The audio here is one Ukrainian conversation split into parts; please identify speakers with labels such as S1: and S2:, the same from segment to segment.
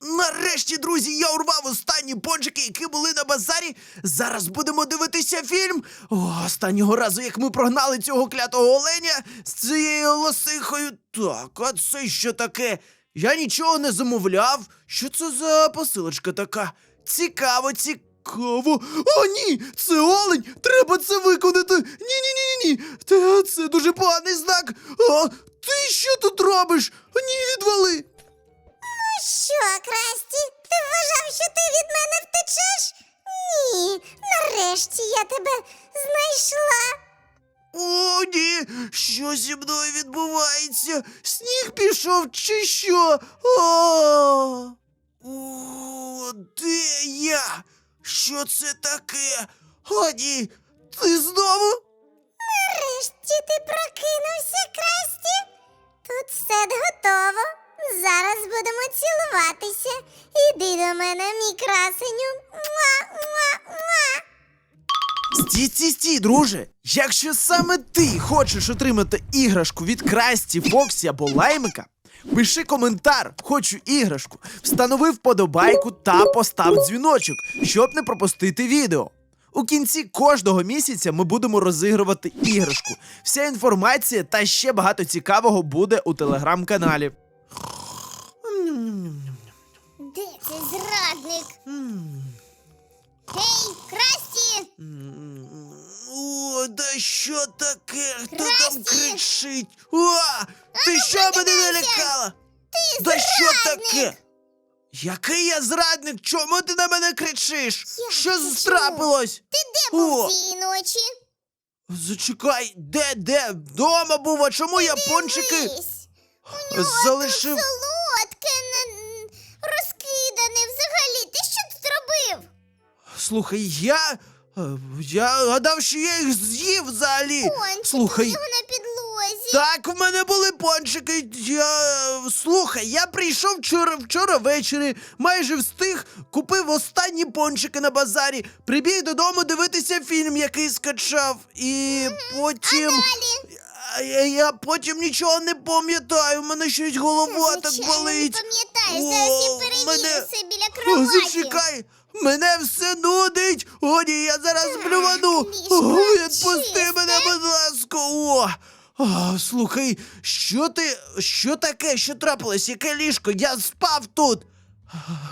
S1: Нарешті, друзі, я урвав останні пончики, які були на базарі. Зараз будемо дивитися фільм. О, останнього разу, як ми прогнали цього клятого оленя з цією лосихою. Так, а це що таке? Я нічого не замовляв. Що це за посилочка така? Цікаво, цікаво. О, ні! Це олень! Треба це виконати! Ні-ні-ні-ні! Це, це дуже поганий знак! О, ти що тут робиш? Ні, відвали!
S2: Що, Красті, ти вважав, що ти від мене втечеш? Ні, нарешті я тебе знайшла.
S1: О, ні! Що зі мною відбувається? Сніг пішов чи що? О, О, де я? Що це таке? О, ні! Ти знову?
S2: Нарешті ти прокинувся, Красті. Тут все готово. Зараз будемо цілуватися. Іди до мене, мій красеню. Муа, муа, муа.
S1: Стій, стій, стій, друже! Якщо саме ти хочеш отримати іграшку від Красті, Фоксі або Лаймика, пиши коментар, хочу іграшку, встанови вподобайку та постав дзвіночок, щоб не пропустити відео. У кінці кожного місяця ми будемо розігрувати іграшку. Вся інформація та ще багато цікавого буде у телеграм-каналі.
S2: Де цей зрадник? Гей, Красті!
S1: О, да що таке? Хто там
S2: Красті!
S1: кричить? О, ти що мене налякала?
S2: Ти
S1: Да що
S2: зрадник!
S1: таке? Який я зрадник? Чому ти на мене кричиш?
S2: Як
S1: що
S2: чому?
S1: страпилось?
S2: Ти де був
S1: О!
S2: цієї ночі?
S1: Зачекай, де, де? Вдома був, а чому я пончики
S2: Дивись. У нього
S1: залишив?
S2: солодке на- розкидане. Взагалі, ти що тут зробив?
S1: Слухай, я. е, Я гадав, що я їх з'їв взагалі.
S2: Пончики
S1: Слухай,
S2: нього на підлозі.
S1: Так, в мене були пончики. Я слухай, я прийшов вчора вчора ввечері, майже встиг, купив останні пончики на базарі, прибіг додому дивитися фільм, який скачав, і потім.
S2: Далі.
S1: А я, я потім нічого не пам'ятаю. У мене щось голова так
S2: Звичайно,
S1: болить.
S2: Не пам'ятаєш, зараз я
S1: О,
S2: перевірю
S1: мене-
S2: все біля кроваті.
S1: зачекай! Мене все нудить! О, ні, я зараз блювану! О, відпусти мене, будь ласка! О! О, слухай, що ти. Що таке? Що трапилось? Яке ліжко? Я спав тут!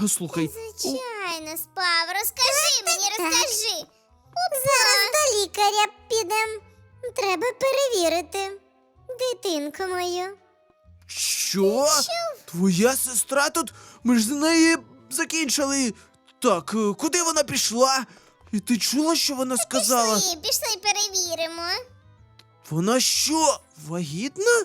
S1: А, Слухай.
S2: Звичайно, спав. Розкажи мені, розкажи. Зараз до лікаря підемо. Треба перевірити. Дитинку мою.
S1: Що? Твоя сестра тут? Ми ж з неї закінчили. Так, е, куди вона пішла? І ти чула, що вона сказала?
S2: Пішли, пішли перевіримо.
S1: Вона що, вагітна?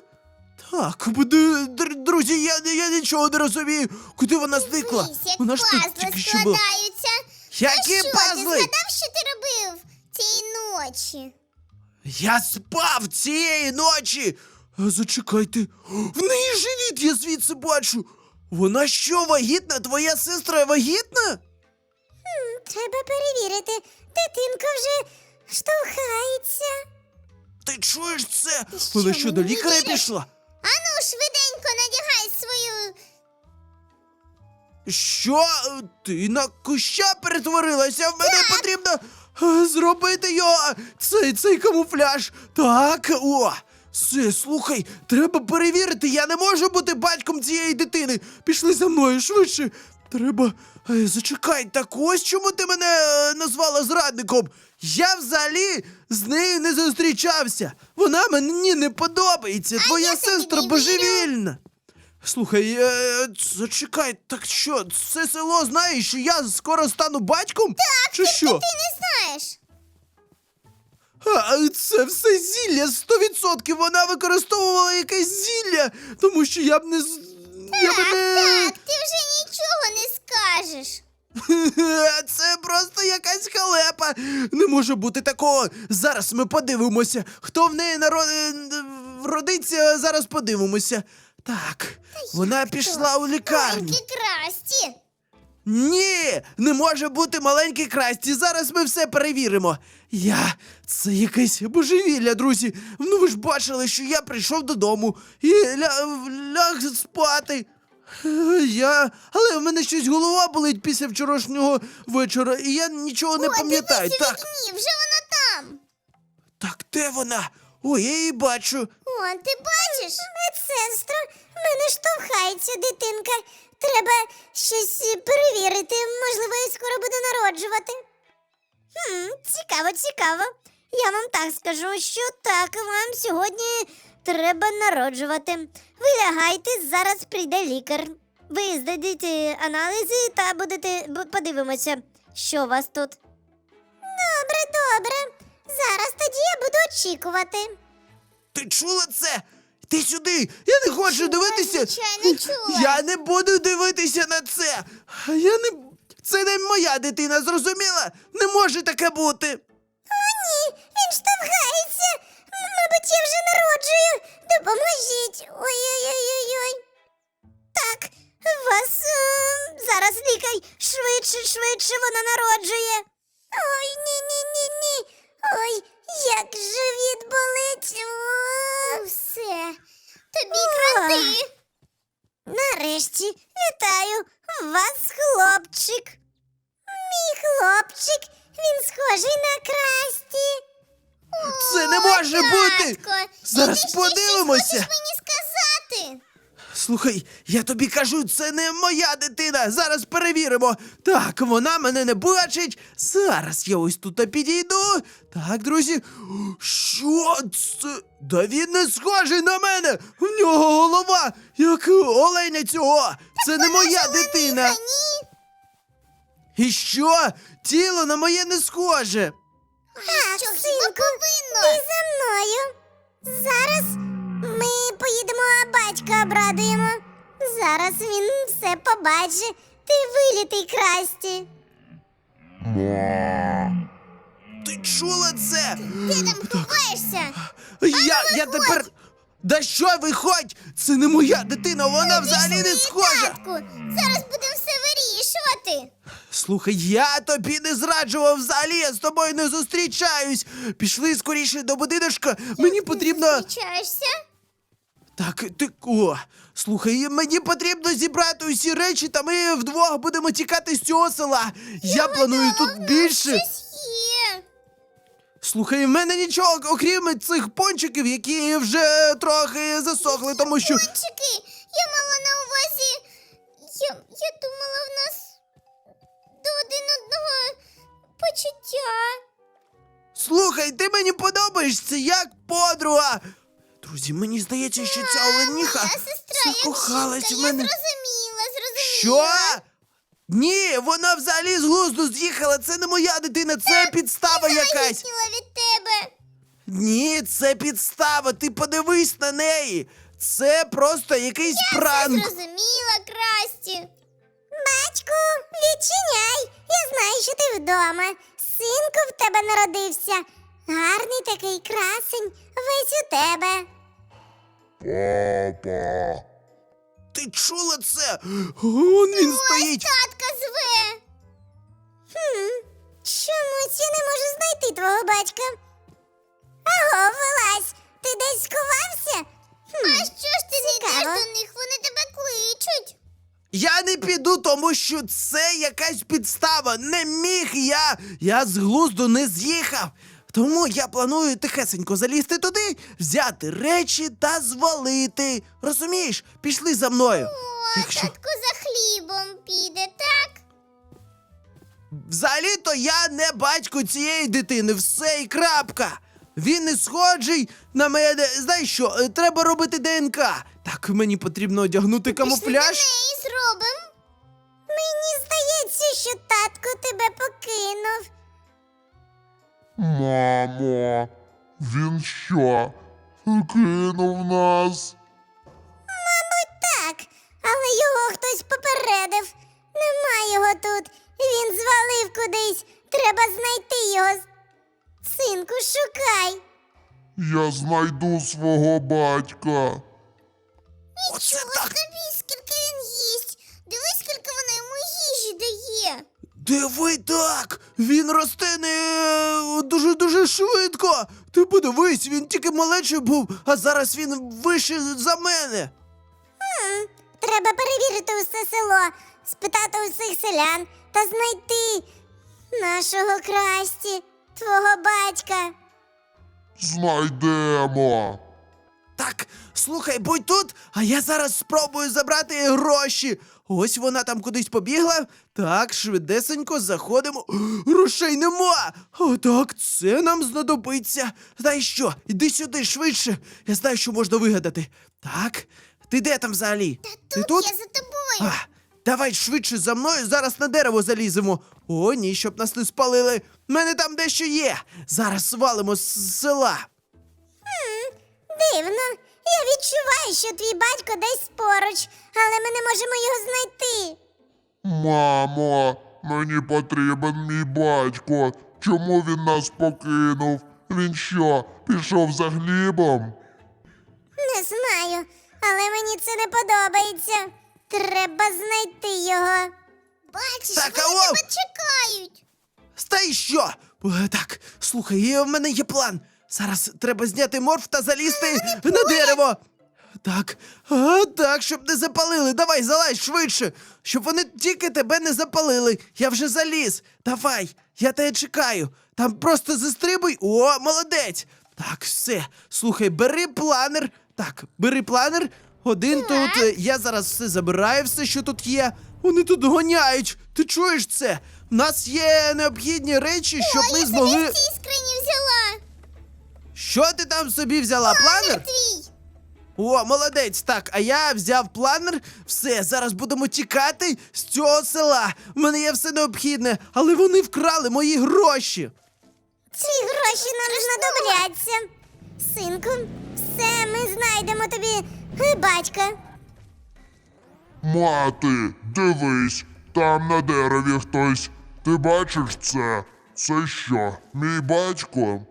S1: Так, буде, друзі, я, я нічого не розумію. Куди вона зникла?
S2: Дивись, як
S1: Вона ж тут
S2: пазли
S1: тільки що була.
S2: складаються.
S1: Які
S2: що, ти
S1: пазли?
S2: згадав, що ти робив цієї ночі?
S1: Я спав цієї ночі. А, Зачекайте, в неї живіт, я звідси бачу. Вона що, вагітна? Твоя сестра вагітна?
S2: Треба перевірити. Дитинка вже штовхається.
S1: Ти чуєш це?
S2: Ти що,
S1: Вона що, до
S2: мені
S1: лікаря
S2: віриш?
S1: пішла?
S2: Ану, швиденько надягай свою.
S1: Що? Ти на куща перетворилася? В мене потрібно зробити його. Цей цей камуфляж. Так, о. Все, слухай, треба перевірити. Я не можу бути батьком цієї дитини. Пішли за мною швидше. Треба. Е, зачекай, так ось чому ти мене е, назвала зрадником? Я взагалі з нею не зустрічався. Вона мені не подобається. Твоя сестра божевільна. Слухай, е, зачекай, так що, це село знає, що я скоро стану батьком? Так, Чи що?
S2: Ти не знаєш.
S1: А, це все зілля, 100% вона використовувала якесь зілля, тому що я б не. з- Я б не.
S2: Так, ти вже нічого не скажеш.
S1: Це просто якась халепа. Не може бути такого. Зараз ми подивимося. Хто в неї наро... е, вродиться, зараз подивимося. Так, вона пішла у лікарню.
S2: Маленькі красті.
S1: Ні, не може бути маленький красті. Зараз ми все перевіримо. Я. Це якесь божевілля, друзі. Ну ви ж бачили, що я прийшов додому і ля... ляг спати. Е, Я. Але в мене щось голова болить після вчорашнього вечора, і я нічого не пам'ятаю. Так,
S2: вікні, вже вона там.
S1: так, де вона? Ой, я її бачу.
S2: О, ти бачиш? Медсестро, мене штовхається дитинка. Треба щось перевірити. Можливо, я скоро буду народжувати. Хм, цікаво, цікаво. Я вам так скажу, що так, вам сьогодні треба народжувати. Ви лягайте, зараз прийде лікар. Ви здадіть аналізи та будете подивимося, що у вас тут. Добре, добре. Зараз тоді я буду очікувати.
S1: Ти чула це? Ти сюди! Я не хочу дивитися!
S2: звичайно, чула.
S1: Я не буду дивитися на це! Я не. Це не моя дитина, зрозуміла? Не може таке бути!
S2: О, Ні, він штовхається. Мабуть, я вже народжую. Допоможіть. Ой-ой-ой-ой. Так, вас е, зараз лікар. Швидше, швидше вона народжує. Ой, ні, ні, ні, ні. Ой, як живіт болить. О, все. Тобі краси. Нарешті вітаю. У вас хлопчик. Мій хлопчик, він схожий на красті.
S1: Це не може бути! Зараз
S2: подивимося. ти щось хочеш мені?
S1: Слухай, я тобі кажу, це не моя дитина. Зараз перевіримо. Так, вона мене не бачить. Зараз я ось тут підійду. Так, друзі. Що це? Да він не схожий на мене. В нього голова, як оленя цього. Це не моя дитина. І що? Тіло на моє не схоже.
S2: Так, синку, ти за мною. Зараз ми поїдемо, а батька обрадуємо. Зараз він все побачить. Ти вилітий красті.
S1: Ти чула це?
S2: Ти там ховаєшся?
S1: Я, я тепер. Да що виходь? Це не моя дитина, вона взагалі не схожа.
S2: Татку, зараз будемо все вирішувати.
S1: Слухай, я тобі не зраджував взагалі, я з тобою не зустрічаюсь. Пішли скоріше до будиночка. Мені потрібно.
S2: Зустрічаєшся?
S1: Так, ти о, слухай, мені потрібно зібрати усі речі, та ми вдвох будемо тікати з цього села. Я планую тут більше.
S2: Є.
S1: Слухай, в мене нічого, окрім цих пончиків, які вже трохи засохли, тому що.
S2: Пончики, я мала на увазі. Я, я думала, в нас до один одного почуття.
S1: Слухай, ти мені подобаєшся як подруга. Друзі, мені здається, що ця оленіха
S2: Моя сестра,
S1: закохалась в мене.
S2: Зрозуміла,
S1: Що?
S2: зрозуміла.
S1: Ні, вона взагалі з глузду з'їхала. Це не моя дитина, це підстава якась.
S2: Завагітніла від тебе.
S1: Ні, це підстава. Ти подивись на неї. Це просто якийсь
S2: Я
S1: пранк.
S2: зрозуміла, Красті. Батьку, відчиняй. Я знаю, що ти вдома. Синку в тебе народився. Гарний такий красень, весь у тебе.
S3: Папа.
S1: Ти чула це? Он він стоїть.
S2: Татка зве. Хм, чомусь я не можу знайти твого батька. Аго, вилазь, ти десь сховався? Хм, а що ж ти не йдеш до них? Вони тебе кличуть.
S1: Я не піду, тому що це якась підстава. Не міг я. Я з глузду не з'їхав. Тому я планую тихесенько залізти туди, взяти речі та звалити. Розумієш? Пішли за мною.
S2: О,
S1: Якщо
S2: татко за хлібом піде, так?
S1: взагалі-то я не батько цієї дитини, все і крапка. Він не схожий на мене. Знаєш що? е, Треба робити ДНК. Так, мені потрібно одягнути камуфляж.
S2: Пішли до неї зробимо. Мені здається, що татко тебе покинув.
S3: Мамо, він що? Кинув нас?
S2: Мабуть, Так, але його хтось попередив. Нема його тут. Він звалив кудись. Треба знайти його. Синку, шукай.
S3: Я знайду свого батька.
S1: Оце
S2: Чого
S1: так.
S2: тобі, скільки він їсть? Дивись, скільки вона йому їжі дає.
S1: Диви так! Він росте не дуже дуже швидко. Ти подивись, він тільки малечий був, а зараз він вище за мене.
S2: треба перевірити усе село, спитати усіх селян та знайти нашого красті, твого батька.
S3: Знайдемо.
S1: Так, слухай, будь тут, а я зараз спробую забрати гроші. Ось вона там кудись побігла. Так, швидесенько заходимо. Грошей нема. Отак, це нам знадобиться. Знаєш що, іди сюди швидше. Я знаю, що можна вигадати. Так, ти де там взагалі? ти тут?
S2: Я за тобою.
S1: А, давай швидше за мною, зараз на дерево заліземо. О, ні, щоб нас не спалили. У мене там дещо є. Зараз свалимо з села.
S2: Дивно. Я відчуваю, що твій батько десь поруч, але ми не можемо його знайти.
S3: Мамо, мені потрібен мій батько. Чому він нас покинув? Він що, пішов за хлібом?
S2: Не знаю, але мені це не подобається. Треба знайти його. Бачиш,
S1: Так, вони алло! тебе
S2: чекають.
S1: Та й що? Е, Так, слухай, є- в мене є план. Зараз треба зняти морф та залізти на дерево. Так, а, так, щоб не запалили. Давай, залазь швидше, щоб вони тільки тебе не запалили. Я вже заліз. Давай, я тебе чекаю. Там просто застрибуй. О, молодець. Так, все. Слухай, бери планер. Так, бери планер. Один тут. е, Я зараз все забираю, все, що тут є. Вони тут гоняють. Ти чуєш це? У нас є необхідні речі, щоб ми змогли.
S2: скрині взяла.
S1: Що ти там собі взяла? Планер?
S2: твій.
S1: О, молодець. Так, а я взяв планер. Все, зараз будемо тікати з цього села. У мене є все необхідне, але вони вкрали мої гроші.
S2: Ці гроші нам знадобляться. Синку, все ми знайдемо тобі е, батька.
S3: Мати, дивись, там на дереві хтось. Ти бачиш це? Це що, мій батько?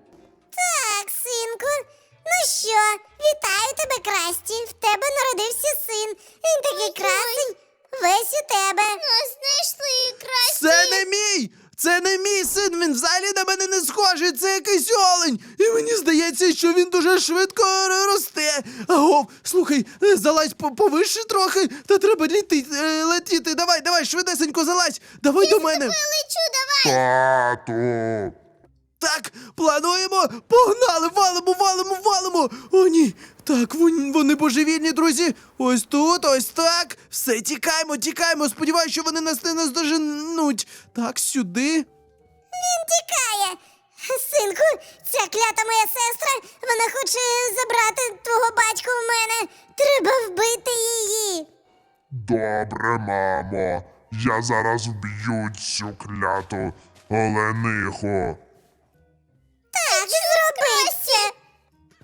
S2: Так, синку. Ну що, вітаю тебе, Красті. В тебе народився син. Він такий красень. Весь у тебе. Нас знайшли, Красті.
S1: Це не мій! Це не мій син, він взагалі на мене не схожий, це якийсь олень. І мені здається, що він дуже швидко росте. Аго, слухай, е, залазь повище трохи, та треба літи, е, летіти. Давай, давай, швидесенько залазь. Давай до мене.
S2: Лечу, давай.
S3: Тату.
S1: Так, плануємо, погнали, валимо, валимо, валимо. О, ні. Так, вон- вони божевільні, друзі. Ось тут, ось так. Все, тікаємо, тікаємо. Сподіваюся, що вони нас не наздоженуть. Так, сюди.
S2: Він тікає. Синку, ця клята моя сестра, вона хоче забрати твого батька у мене. Треба вбити її.
S3: Добре, мамо. Я зараз вб'ю цю кляту олениху.
S2: Це.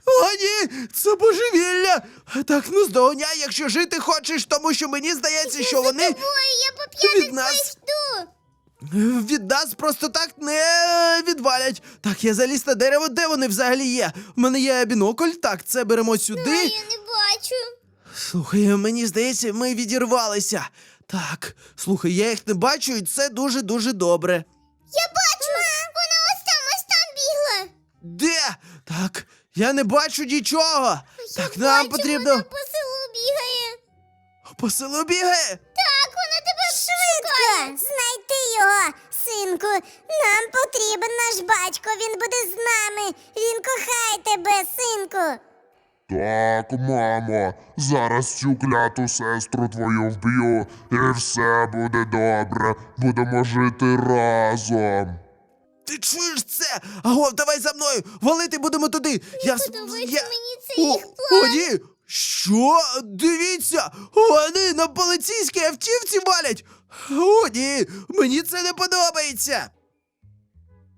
S1: О, ні, це божевілля. Так, ну здоганяй, якщо жити хочеш, тому що мені здається, що вони
S2: я по
S1: від нас
S2: йду.
S1: е, від нас просто так не відвалять. Так, я заліз на дерево, де вони взагалі є? У мене є бінокль, так, це беремо сюди.
S2: Я не бачу.
S1: Слухай, мені здається, ми відірвалися. Так, слухай, я їх не бачу, і це дуже-дуже добре.
S2: Я
S1: Так, я не бачу нічого. так, нам потрібно.
S2: по селу бігає.
S1: По селу бігає.
S2: Так, вона тебе швидко. Знайти його, синку. Нам потрібен наш батько. Він буде з нами. Він кохає тебе, синку.
S3: Так, мамо, зараз цю кляту сестру твою вб'ю, і все буде добре. Будемо жити разом.
S1: Ти чуєш це? Аго, давай за мною! Валити будемо туди! я
S2: подобається
S1: я...
S2: мені цей
S1: О,
S2: їх план.
S1: О, ні! Що? Дивіться! Вони на поліцейській автівці валять! О, ні! Мені це не подобається!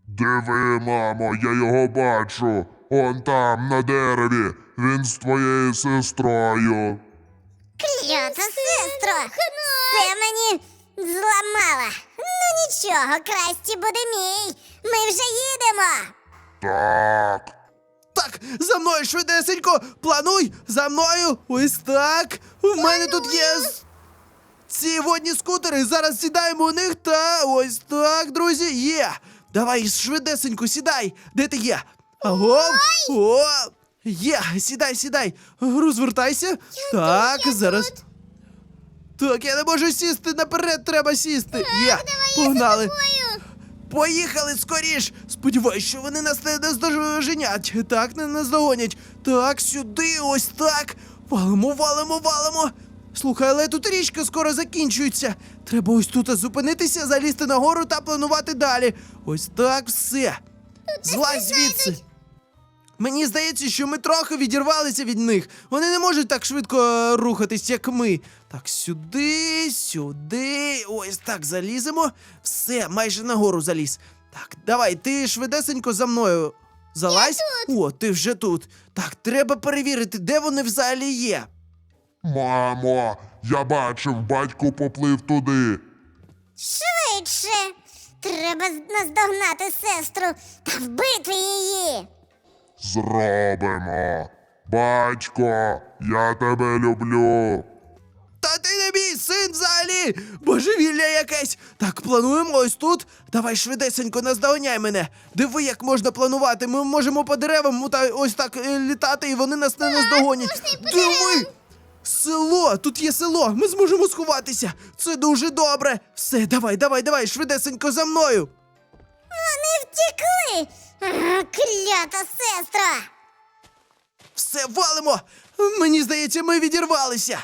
S3: Диви, мамо, я його бачу. Он там, на дереві. Він з твоєю сестрою.
S2: Клята, сестро, це мені зламала. Нічого, красті буде мій. Ми вже їдемо.
S3: Так.
S1: Так, за мною швидесенько! Плануй! За мною! Ось так! У мене тут є с- ці водні скутери. Зараз сідаємо у них та ось так, друзі, є! Давай швидесенько, сідай! Де ти є? Аго! О! Є! Сідай, сідай! Розвертайся! так, зараз. Так, я не можу сісти, наперед треба сісти. Є, погнали. Поїхали скоріш! Сподіваюсь, що вони нас не наздоженять. Так, не наздогонять. Так, сюди, ось так. Валимо, валимо, валимо. Слухай, але тут річка скоро закінчується. Треба ось тут зупинитися, залізти нагору та планувати далі. Ось так все. Злазь звідси. Мені здається, що ми трохи відірвалися від них. Вони не можуть так швидко е, рухатись, як ми. Так, сюди, сюди. Ось так заліземо. Все, майже нагору заліз. Так, давай, ти швидесенько за мною. Залазь. О, ти вже тут. Так, треба перевірити, де вони взагалі є.
S3: Мамо, я бачив, батько поплив туди.
S2: Швидше. Треба наздогнати сестру та вбити її.
S3: Зробимо. Батько, я тебе люблю.
S1: Та ти не мій син взагалі! Божевілля якесь! Так, плануємо ось тут. Давай швидесенько наздоганяй мене. Диви, як можна планувати. Ми можемо по деревам та ось так е, літати, і вони нас не наздогонять. Диви! Село! Тут є село! Ми зможемо сховатися! Це дуже добре! Все, давай, давай, давай, швидесенько за мною!
S2: Вони втекли. Клята сестра.
S1: Все, валимо! Мені здається, ми відірвалися!